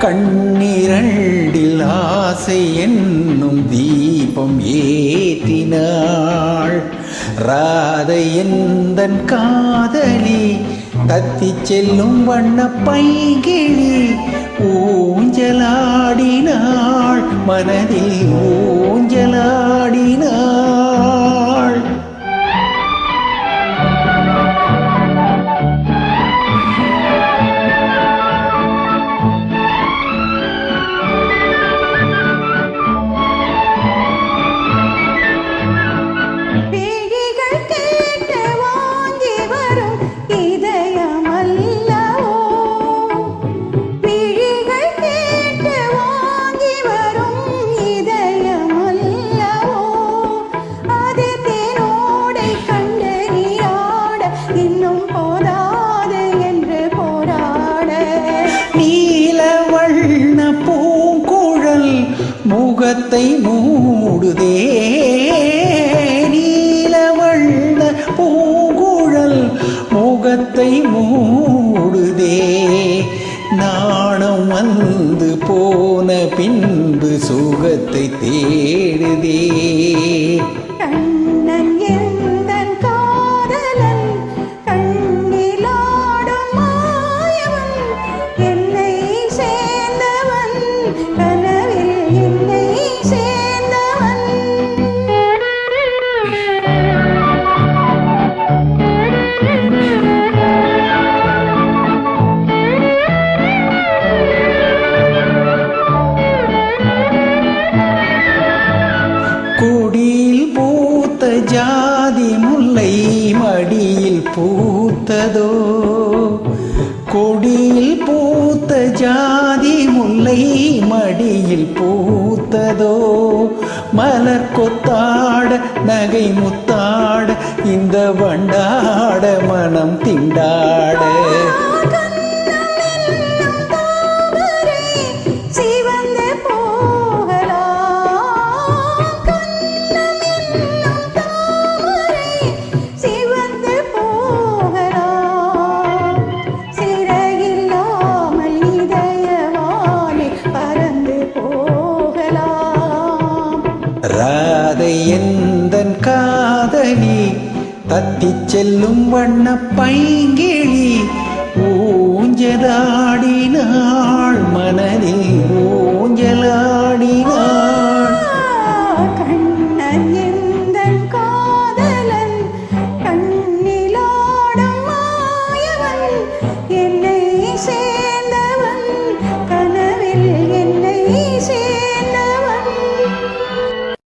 கண்ணிரண்டில் ஆசை என்னும் தீபம் ஏற்றினாள். ராதை எந்தன் காதலி தத்தி செல்லும் வண்ண பைகிழி ஊஞ்சலாடினாள். மனதில் ஊ உருவத்தை மூடுதே. நீல பூங்குழல் முகத்தை மூடுதே. நாணம் வந்து போன பின்பு சுகத்தை தேடுதே. ஜாதி முல்லை மடியில் பூத்ததோ? கொடியில் பூத்த ஜாதி முல்லை மடியில் பூத்ததோ? மலர் கொத்தாட நகை முத்தாட இந்த வண்டாட மனம் திண்டாட. எந்த காதலி தத்தி செல்லும் வண்ண பைங்கிழி ஊஞ்சதாடினாள் மனதில். ஓ